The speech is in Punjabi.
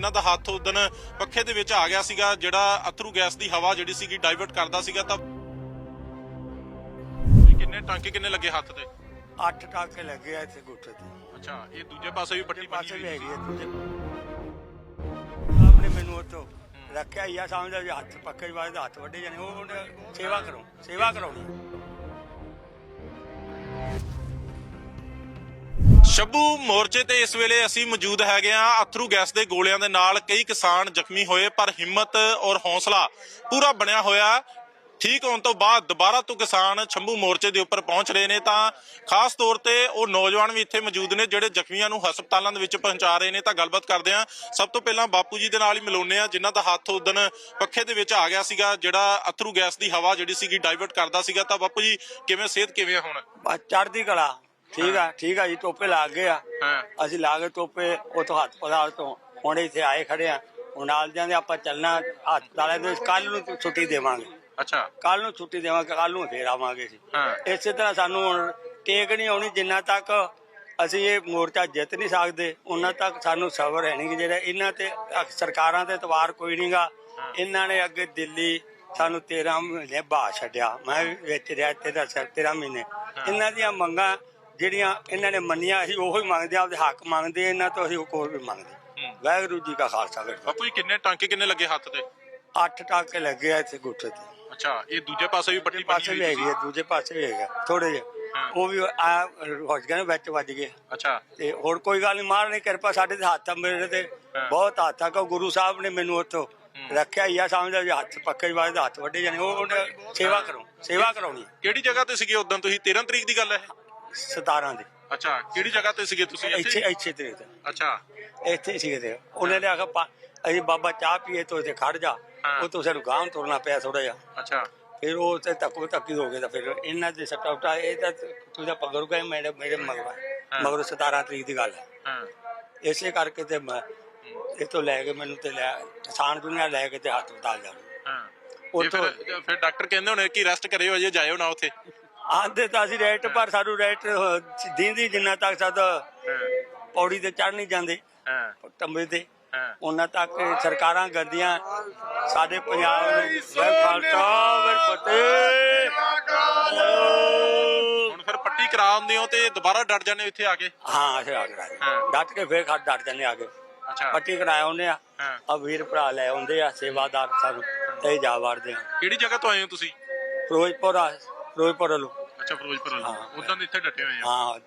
ਇਹਨਾਂ ਦਾ ਹੱਥ ਉਦਨ ਪੱਖੇ ਦੇ ਵਿੱਚ ਆ ਗਿਆ ਸੀਗਾ ਜਿਹੜਾ ਅਥਰੂ ਗੈਸ ਦੀ ਹਵਾ ਜਿਹੜੀ ਸੀਗੀ ਡਾਈਵਰਟ ਕਰਦਾ ਸੀਗਾ ਤਾਂ ਕਿੰਨੇ ਟਾਂਕੇ ਕਿੰਨੇ ਲੱਗੇ ਹੱਥ ਤੇ? ਅੱਠ ਟਾਕੇ ਲੱਗੇ ਆ ਇੱਥੇ ਗੁੱਠੇ ਤੇ। ਅੱਛਾ ਇਹ ਦੂਜੇ ਪਾਸੇ ਵੀ ਪੱਟੀ ਪਾਸੇ ਵੀ ਹੋਈ ਹੈਗੀ ਹੈ ਦੂਜੇ ਆਪਨੇ ਮੈਨੂੰ ਉੱਥੋਂ ਰੱਖਿਆ ਹੀ। ਆ ਸਮਝਦਾ ਵੀ ਹੱਥ ਪੱਕੇ ਵਾਲੇ ਦਾ ਹੱਥ ਵੱਡੇ ਜਾਣੇ ਉਹ ਸੇਵਾ ਕਰੋ ਸੇਵਾ ਕਰਾਉਣੀ। ਸ਼ੱਭੂ ਮੋਰਚੇ ਤੇ ਇਸ ਵੇਲੇ ਅਸੀਂ ਮੌਜੂਦ ਹੈਗੇ ਆ ਅਥਰੂ ਗੈਸ ਦੇ ਗੋਲਿਆਂ ਦੇ ਨਾਲ। ਕਈ ਕਿਸਾਨ ਜ਼ਖਮੀ ਹੋਏ, ਪਰ ਹਿੰਮਤ ਔਰ ਹੌਸਲਾ ਪੂਰਾ ਬਣਿਆ ਹੋਇਆ। ਠੀਕ ਹੋਣ ਤੋਂ ਬਾਅਦ ਦੁਬਾਰਾ ਤੋਂ ਕਿਸਾਨ ਸ਼ੰਭੂ ਮੋਰਚੇ ਦੇ ਉੱਪਰ ਪਹੁੰਚ ਰਹੇ ਨੇ। ਤਾਂ ਖਾਸ ਤੌਰ ਤੇ ਉਹ ਨੌਜਵਾਨ ਵੀ ਇੱਥੇ ਮੌਜੂਦ ਨੇ, ਜਿਹੜੇ ਜ਼ਖਮੀਆਂ ਨੂੰ ਹਸਪਤਾਲਾਂ ਦੇ ਵਿੱਚ ਪਹੁੰਚਾ ਰਹੇ ਨੇ। ਤਾਂ ਗੱਲਬਾਤ ਕਰਦੇ ਆ ਸਭ ਤੋਂ ਪਹਿਲਾਂ ਬਾਪੂ ਜੀ ਦੇ ਨਾਲ ਹੀ ਮਿਲਾਉਂਦੇ ਆ ਜਿਨ੍ਹਾਂ ਦਾ ਹੱਥ ਉਦਨ ਪੱਖੇ ਦੇ ਵਿੱਚ ਆ ਗਿਆ ਸੀਗਾ, ਜਿਹੜਾ ਅਥਰੂ ਗੈਸ ਦੀ ਹਵਾ ਜਿਹੜੀ ਸੀਗੀ ਡਾਇਵਰਟ ਕਰਦਾ ਸੀਗਾ। ਤਾਂ ਬਾਪੂ ਜੀ, ਕਿਵੇਂ, ਸਿਹਤ ਕਿਵੇਂ ਆ ਹੁਣ? ਬਸ ਚੜਦੀ ਕਲਾ। ਠੀਕ ਆ ਠੀਕ ਆ ਜੀ ਟੋਪੇ ਲੱਗ ਗਏ ਆ। ਹਾਂ। ਅਸੀਂ ਲਾ ਕੇ ਟੋਪੇ ਉਥੋਂ ਹੱਥ ਪਦਾਰ ਤੋਂ ਹੁਣ ਇੱਥੇ ਆਏ ਖੜੇ ਆ। ਹੁਣ ਨਾਲ ਜਾਂਦੇ ਆਪਾਂ ਚੱਲਣਾ ਹਸਪਤਾਲਾਂ ਦੇ ਕੱਲ ਨੂੰ ਛੁੱਟੀ ਦੇਵਾਂਗੇ। ਅੱਛਾ। ਕੱਲ ਨੂੰ ਛੁੱਟੀ ਦੇਵਾਂਗੇ ਕੱਲ ਨੂੰ ਫੇਰ ਆਵਾਂਗੇ ਜੀ ਹਾਂ। ਇਸੇ ਤਰ੍ਹਾਂ ਸਾਨੂੰ ਹੁਣ ਟੇਕ ਨਹੀਂ ਆਉਣੀ ਜਿੰਨਾ ਤੱਕ ਅਸੀਂ ਇਹ ਮੋਰਚਾ ਜਿੱਤ ਨਹੀਂ ਸਕਦੇ ਉਹਨਾਂ ਤੱਕ ਸਾਨੂੰ ਸਬਰ ਹੈ ਨਹੀਂ ਕਿ ਜਿਹੜਾ ਇਹਨਾਂ ਤੇ ਸਰਕਾਰਾਂ ਤੇ ਇਤਵਾਰ ਕੋਈ ਨਹੀਂਗਾ ਇਹਨਾਂ ਨੇ ਅੱਗੇ ਦਿੱਲੀ ਸਾਨੂੰ 13 ਮਹੀਨੇ ਬਾਅਦ ਛੱਡਿਆ। ਮੈਂ ਵਿੱਚ ਰਿਹਾ ਤੇਰਾ 13 ਮਹੀਨੇ ਇਹਨਾਂ ਦੀਆਂ ਮੰਗਾਂ ਜਿਹੜੀਆਂ ਇਹਨਾਂ ਨੇ ਮੰਨੀਆਂ ਅਸੀਂ ਉਹੀ ਮੰਗਦੇ ਆ ਆਪਦੇ ਹੱਕ ਮੰਗਦੇ ਇਹਨਾਂ ਤੋਂ ਅਸੀਂ ਕੋਈ ਵੀ ਮੰਗਦੇ। ਵਾਹਿਗੁਰੂ ਜੀ ਕਾ ਖਾਲਸਾ ਵਾਹਿਗੁਰੂ ਬਾਪੂ ਜੀ ਕਿੰਨੇ ਟਾਂਕੇ ਕਿੰਨੇ ਲੱਗੇ ਹੱਥ ਤੇ? ਅੱਠ ਟਾਕੇ ਲੱਗੇ ਆ ਇੱਥੇ ਗੁੱਠੇ ਤੇ। ਅੱਛਾ ਇਹ ਦੂਜੇ ਪਾਸੇ ਵੀ ਪੱਟੀ ਪਾਸੇ ਵੀ ਹੈਗੀ ਹੈ ਦੂਜੇ ਪਾਸੇ ਵੀ ਹੈਗਾ ਥੋੜੇ ਜਿਹੇ। ਉਹ ਵੀ ਆ ਹੋਜ ਗਏ ਵਿੱਚ ਵੱਜ ਗਏ। ਅੱਛਾ। ਤੇ ਹੋਰ ਕੋਈ ਗੱਲ ਨਹੀਂ ਮਾਰ ਨਹੀਂ ਕਿਰਪਾ ਸਾਡੇ ਤੇ ਹੱਥ ਆ ਮੇਰੇ ਤੇ। ਬਹੁਤ ਹੱਥ ਆ ਕਿ ਗੁਰੂ ਸਾਹਿਬ ਨੇ ਮੈਨੂੰ ਉੱਥੋਂ ਰੱਖਿਆ ਹੀ ਆ ਸਮਝਦਾ ਵੀ ਹੱਥ ਪੱਕੇ ਵਾਲੇ ਦਾ ਹੱਥ ਵੱਡੇ ਜਾਣੇ ਉਹ ਉਹਨੇ ਸੇਵਾ ਕਰੋ ਸੇਵਾ ਕਰਾਉਣੀ ਕਿਹੜੀ ਜਗ੍ਹਾ ਤੇ ਸੀਗੇ ਉਦੋਂ? ਤੁਸੀਂ 13 ਤਰੀਕ ਦੀ ਗੱਲ ਹੈ। 17 ਦੀ। ਅੱਛਾ ਕਿਹੜੀ ਜਗ੍ਹਾ ਤੇ ਸੀਗੇ ਤੁਸੀਂ ਇੱਥੇ? ਇੱਥੇ ਤੇ ਅੱਛਾ। ਇੱਥੇ ਸੀਗੇ ਤੇ। ਉਹਨੇ ਨੇ ਆਖਿਆ ਪਾ- ਅਸੀਂ ਬਾਬਾ ਚਾਹ ਪੀਏ ਤੋਂ ਇੱਥੇ ਖੜ ਜਾ। ਹਾਂ। ਉਹ ਤੋਂ ਸਾਨੂੰ ਗਾਂਵ ਤੁਰਨਾ ਪਿਆ ਥੋੜਾ ਜਿਹਾ। ਅੱਛਾ। ਫਿਰ ਉਹ ਤੇ ਤੱਕੋ ਤੱਕੀ ਹੋ ਗਿਆ ਤਾਂ ਫਿਰ ਇਹਨਾਂ ਦੇ ਸੱਟਾ ਉਟਾ ਇਹ ਤਾਂ ਤੁਝਾ ਪਗਰ ਗਏ ਮੇਰੇ ਮੇਰੇ ਮਗਰ। ਹਾਂ। ਮਗਰ 17 ਤਰੀਕ ਦੀ ਗੱਲ ਹੈ। ਹਾਂ। ਇਸੇ ਕਰਕੇ ਤੇ ਮੈਂ ਇਹ ਤੋਂ ਲੈ ਕੇ ਮੈਨੂੰ ਤੇ ਲੈ ਕਿਸਾਨ ਦੁਨੀਆ ਲੈ ਕੇ ਤੇ ਹਸਪਤਾਲ ਜਾਣਾ। ਹਾਂ। ਉੱਥੋਂ- ਇਹ ਫਿਰ ਫਿਰ ਡਾਕਟਰ ਕਹਿੰਦੇ ਹੋਣੇ ਕਿ ਰੈਸਟ ਕਰਿਓ ਅਜੇ ਜਾਇਓ ਨਾ ਉੱਥੇ। ਆਂਦੇ ਤਾਂ ਅਸੀਂ ਰੇਟ ਪਰ ਸਾਨੂੰ ਰੇਟ ਦਿੰਦੀ ਜਿੰਨਾ ਤੱਕ ਸਾਡ ਪੌੜੀ ਤੇ ਚੜ ਨਹੀਂ ਜਾਂਦੇ ਹਾਂ। ਟੰਬੇ ਤੇ ਉਹਨਾਂ ਤੱਕ ਸਰਕਾਰਾਂ ਗੰਦੀਆਂ ਸਾਡੇ ਪੰਜਾਬ ਨੂੰ ਖਾਲਸਾ ਵੈ ਫਤਿਹ। ਹੁਣ ਫਿਰ ਪੱਟੀ ਕਰਾ ਦਿੰਦੇ ਹੋ ਤੇ ਦੁਬਾਰਾ ਡਟ ਜਾਂਦੇ ਹੋ ਇੱਥੇ ਆ ਕੇ? ਹਾਂ ਅਸੀਂ ਆ ਹਾਂ। ਡਟ ਕੇ ਫੇਰ ਖੜ ਡਟ ਜਾਂਦੇ ਆ ਕੇ। ਅੱਛਾ। ਪੱਟੀ ਕਰਾਇਆ ਉਹਨੇ ਆ। ਆ ਵੀਰ ਭਰਾ ਲੈ ਆਉਂਦੇ ਆ ਸੇਵਾਦਾਰ ਸਾਨੂੰ ਤੇ ਜਾ ਵੜਦੇ ਆ। ਕਿਹੜੀ ਜਗ੍ਹਾ ਤੋਂ ਆਏ ਹੋ ਤੁਸੀਂ? ਫਿਰੋਜ਼ਪੁਰ ਆ। ਫਿਰੋਜ਼ਪੁਰ ਵੱਲੋਂ। ਅੱਛਾ ਫਿਰੋਜ਼ਪੁਰ ਵਾਲਾ। ਉਦੋਂ ਦੇ ਇੱਥੇ ਡਟੇ ਹੋਏ ਆ। ਹਾਂ।